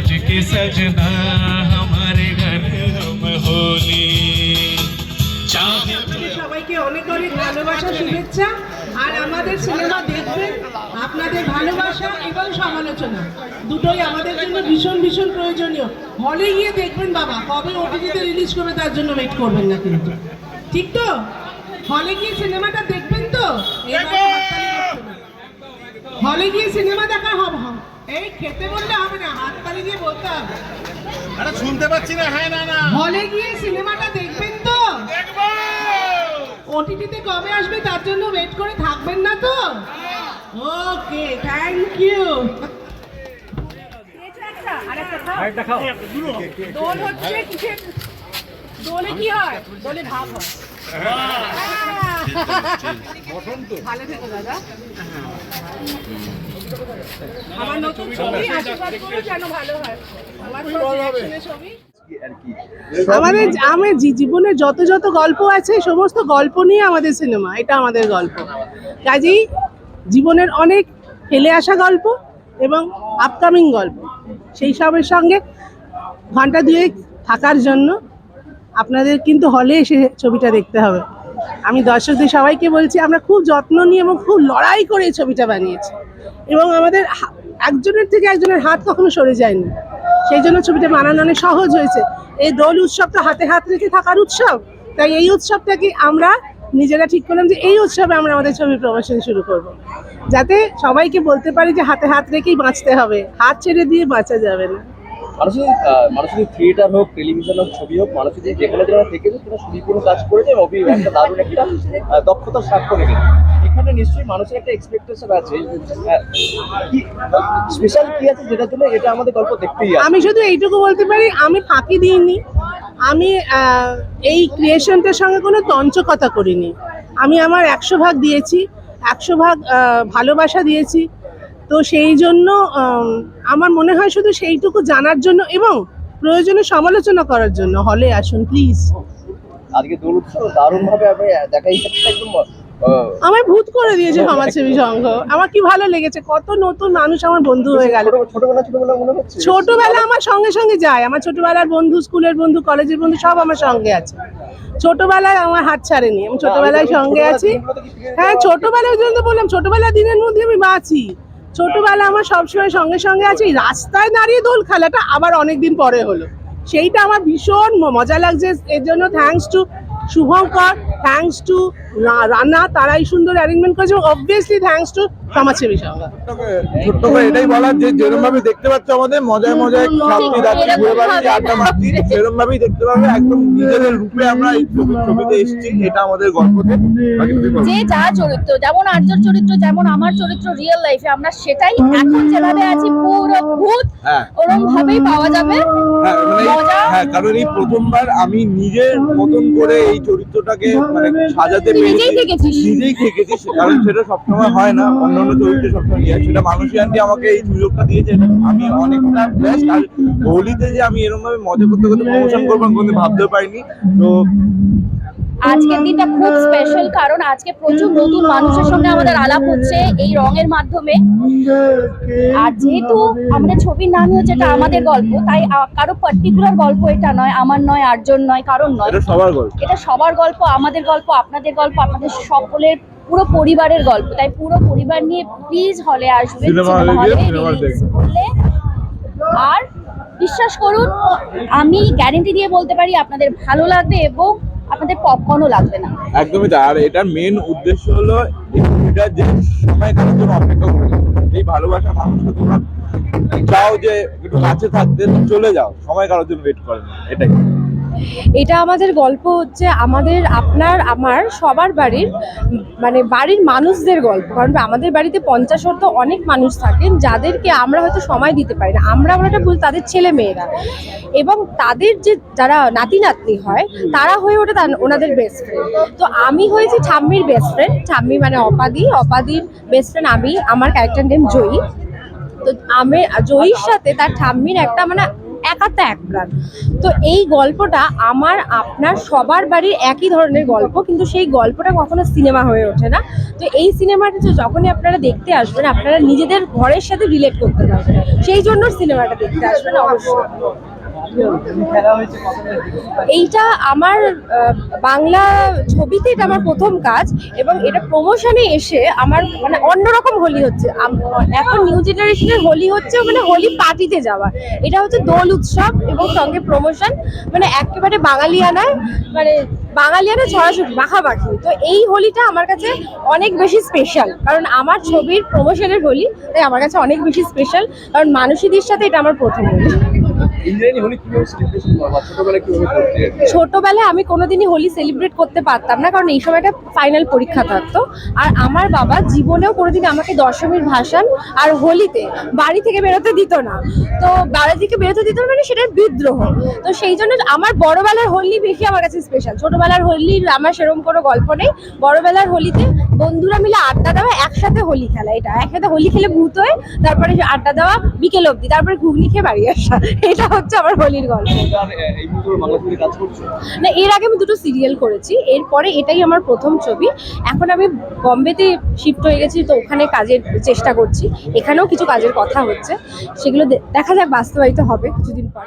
सज के सजना हमारे घर हम होली चाहे সবাইকে অনেক অনেক ভালোবাসা শুভেচ্ছা আর আমাদের সিনেমা দেখবেন আপনাদের ভালোবাসা এবং সমালোচনা দুটোই আমাদের জন্য ভীষণ ভীষণ প্রয়োজনীয় হলে গিয়ে দেখবেন বাবা কবে ওটিটিতে রিলিজ করবে তার জন্য ওয়েট করবেন না কিন্তু ঠিক তো হলে গিয়ে সিনেমাটা দেখবেন তো হলে গিয়ে সিনেমা দেখা হবে এই খেতে বললে হবে না হাততালি দিয়ে বলতে হবে। আরে শুনতে পাচ্ছি না হ্যাঁ না না। হলে গিয়ে সিনেমাটা দেখবেন তো? ওটিটিতে কবে আসবে তার জন্য ওয়েট করে থাকবেন না তো? ওকে থ্যাংক ইউ দোল হচ্ছে কিসের? দোলে কি হয়? দোলে ভাব হয়। ভালো থেকো দাদা। আমার নতুন ছবি আশীর্বাদ করো যেন ভালো হয়। আমার ছবি আমাদের আমার জী- জীবনের যত যত গল্প আছে সমস্ত গল্প নিয়ে আমাদের সিনেমা এটা আমাদের গল্প। কাজেই জীবনের অনেক ফেলে আসা গল্প এবং আপকামিং গল্প। সেই সবের সঙ্গে ঘণ্টা দুয়েক থাকার জন্য আপনাদের কিন্তু হলে এসে ছবিটা দেখতে হবে। আমি দর্শকদের সবাইকে বলছি, আমরা খুব যত্ন নিয়ে এবং খুব লড়াই করে এই ছবিটা বানিয়েছি। এবং আমাদের একজনের থেকে একজনের হাত কখনো সরে যায়নি। সেই জন্য ছবিটা বানানো অনেক সহজ হয়েছে। এই দোল উৎসবটা হাতে হাত রেখে থাকার উৎসব, তাই এই উৎসবটাকে আমরা নিজেরা ঠিক করলাম যে এই উৎসবে আমরা আমাদের ছবি প্রমোশন শুরু করব। যাতে সবাইকে বলতে পারি যে হাতে হাত রেখেই বাঁচতে হবে। হাত ছেড়ে দিয়ে বাঁচা যাবে না। মানুষ যদি মানুষ যদি থিয়েটার হোক, টেলিভিশন হোক, ছবি হোক মানুষ যদি যেখানে যেখানে থেকে যায় সেটা সুবিপূর্ণ কাজ করেছে অভি একটা দারুণ একটা দক্ষতার স্বাক্ষর রেখেছে এখানে নিশ্চয়ই মানুষের একটা এক্সপেকটেশন আছে স্পেশাল কি আছে যেটার জন্য এটা আমাদের গল্প দেখতেই আমি শুধু এইটুকু বলতে পারি, আমি ফাঁকি দিইনি। আমি এই ক্রিয়েশনটার সঙ্গে কোনো তঞ্চকতা করিনি। আমি আমার একশো ভাগ দিয়েছি, একশো ভাগ ভালোবাসা দিয়েছি তো সেই জন্য আমার মনে হয় শুধু সেইটুকু জানার জন্য এবং প্রয়োজনে সমালোচনা করার জন্য। হলে আসুন প্লিজ আজকে দোল উৎসব দারুণ ভাবে আমি দেখাই একদম আহ, আমায় ভূত করে দিয়েছে সমাজসেবী সংঘ। আমার কি ভালো লেগেছে কত নতুন মানুষ আমার বন্ধু হয়ে গেল। ছোট- ছোটবেলা আমার সঙ্গে সঙ্গে যায়। আমার ছোটবেলার বন্ধু স্কুলের বন্ধু কলেজের বন্ধু সব আমার সঙ্গে আছে। ছোটবেলায় আমার হাত ছাড়েনি। আমি ছোটবেলায় সঙ্গে আছি। হ্যাঁ ছোটবেলায় জন্য বললাম ছোটবেলার দিনের মধ্যে আমি বাঁচি। ছোটবেলা আমার সবসময় সঙ্গে সঙ্গে আছে। রাস্তায় দাঁড়িয়ে দোল খেলাটা আবার অনেকদিন পরে হলো। সেইটা আমার ভীষণ মজা লাগছে। এর জন্য thanks to Shubhankar thanks to Rana, তারাই সুন্দর অ্যারেঞ্জমেন্ট করেছে। অবভিয়াসলি থ্যাংকস টু সমাজসেবী সংঘ ছোট্ট করে এটাই বলার যে যেরকম ভাবে দেখতে পাচ্ছ আমাদের মজায় মজায় খাচ্ছি দাচ্ছি ঘুরে বেড়াচ্ছি আড্ডা মারছি সেরকম ভাবেই দেখতে পাবে একদম নিজেদের রূপে আমরা এই ছবিতে এসেছি এটা আমাদের গল্পতে বাকি তুমি বলো। যে যা চরিত্র যেমন আর্যর চরিত্র যেমন আমার চরিত্র রিয়েল লাইফে আমরা সেটাই এখন যেভাবে আছি পুরো ভূত হ্যাঁ। ওরম ভাবেই পাওয়া যাবে। হ্যাঁ মানে হ্যাঁ কারণ এই প্রথমবার আমি নিজের মতন করে এই চরিত্রটাকে মানে সাজাতে পেরেছি। নিজেই থেকেছি কারণ সেটা সবসময় হয় না অন্যান্য চরিত্রে সবসময় সেটা আমাকে এই সুযোগটা দিয়েছে আমি অনেকটা ব্যাস্ট আর হোলিতে যে আমি এরকম ভাবে মজা করতে করতে প্রমোশন করব আমি কোনোদিন ভাবতেও পারিনি। তো আজকের দিনটা খুব স্পেশাল কারণ আজকে প্রচুর নতুন মানুষের সঙ্গে আমাদের আলাপ হচ্ছে এই রঙের মাধ্যমে। আর যেহেতু আমাদের ছবির নামই হচ্ছে এটা আমাদের গল্প তাই কারও পার্টিকুলার গল্প এটা নয় আমার নয় আটজন নয় কারোর নয়। সবার গল্প। এটা সবার গল্প আমাদের গল্প আপনাদের গল্প আপনাদের সকলের পুরো পরিবারের গল্প। তাই পুরো পরিবার নিয়ে প্লিজ হলে দেখবেন। করলে। আর বিশ্বাস করুন আমি গ্যারেন্টি দিয়ে বলতে পারি আপনাদের ভালো লাগবে এবং আপনাদের পপকর্নও লাগবে না। একদমই তাই। আর এটার মেন উদ্দেশ্য হলো এটা যে সময় কারোর জন্য অপেক্ষা করে এই ভালোবাসা মানুষকে তোমরা চাও যে একটু কাছে থাকতে চলে যাও। সময় কারোর জন্য ওয়েট করে না এটাই। এটা আমাদের গল্প হচ্ছে আমাদের, আপনার, আমার, সবার বাড়ির মানে বাড়ির মানুষদের গল্প। কারণ আমাদের বাড়িতে পঞ্চাশ অর্থ অনেক মানুষ থাকেন, যাদেরকে আমরা হয়তো সময় দিতে পারি না। আমরা বলাটা ভুল, তাদের ছেলে মেয়েরা। এবং তাদের যে, যারা নাতি নাতনি হয়, তারা হয়ে ওঠে ওনাদের বেস্ট ফ্রেন্ড তো আমি হয়েছি ঠাম্মির বেস্ট ফ্রেন্ড ঠাম্মি মানে অপাদি। অপাদির বেস্ট ফ্রেন্ড আমি। আমার ক্যারেক্টার নেম জয়ী। তো আমি, জয়ীর সাথে তার ঠাম্মির একটা মানে একার তো এক প্রাণ। তো এই গল্পটা আমার, আপনার সবার বাড়ির একই ধরনের গল্প, কিন্তু সেই গল্পটা কখনো সিনেমা হয়ে ওঠে না। তো এই সিনেমাটা যখনই আপনারা দেখতে আসবেন, আপনারা নিজেদের ঘরের সাথে রিলেট করতে পারবেন। সেই জন্য সিনেমাটা দেখতে আসবেন, অবশ্যই। এইটা আমার বাংলা ছবিতে এটা আমার প্রথম কাজ এবং এটা প্রমোশনে এসে আমার মানে অন্যরকম হোলি হচ্ছে। এখন নিউ জেনারেশনের হোলি হচ্ছে মানে হোলি পার্টিতে যাওয়া। এটা হচ্ছে দোল উৎসব এবং সঙ্গে প্রমোশন মানে একেবারে বাঙালিয়ানায় মানে বাঙালিয়ানা ছড়াছড়ি, মাখামাখি। তো এই হোলিটা আমার কাছে অনেক বেশি স্পেশাল কারণ আমার ছবির প্রমোশনের হোলি, তাই আমার কাছে অনেক বেশি স্পেশাল কারণ মানুষীদের সাথে এটা আমার প্রথম হোলি। হোলি ছোটবেলায় আমি কোনোদিনই হোলি সেলিব্রেট করতে পারতাম না, কারণ এই সময়টা ফাইনাল পরীক্ষা থাকতো। আর আমার বাবা জীবনেও কোনোদিন আমাকে দশমীর ভাসান আর হোলিতে বাড়ি থেকে বেরোতে দিত না। তো বাড়ি থেকে বেরোতে দিত না মানে সেটার বিদ্রোহ। তো সেই জন্য আমার বড়বেলার হোলি বেশি আমার কাছে স্পেশাল ছোটবেলার হোলির আমার সেরকম কোনো গল্প নেই। বড়বেলার হোলিতে বন্ধুরা মিলে আড্ডা দেওয়া একসাথে হোলি খেলা এটা। একসাথে হোলি খেলে ভূত হয়ে তারপরে আড্ডা দেওয়া বিকেল অবধি। তারপরে ঘুগনি খেয়ে বাড়ি আসা। এটা হচ্ছে আমার হোলির গল্প। না এর আগে আমি দুটো সিরিয়াল করেছি। এরপরে এটাই আমার প্রথম ছবি। এখন আমি বম্বেতে শিফট হয়ে গেছি তো ওখানে কাজের চেষ্টা করছি। এখানেও কিছু কাজের কথা হচ্ছে। সেগুলো দেখা যাক বাস্তবায়িত হবে কিছুদিন পর।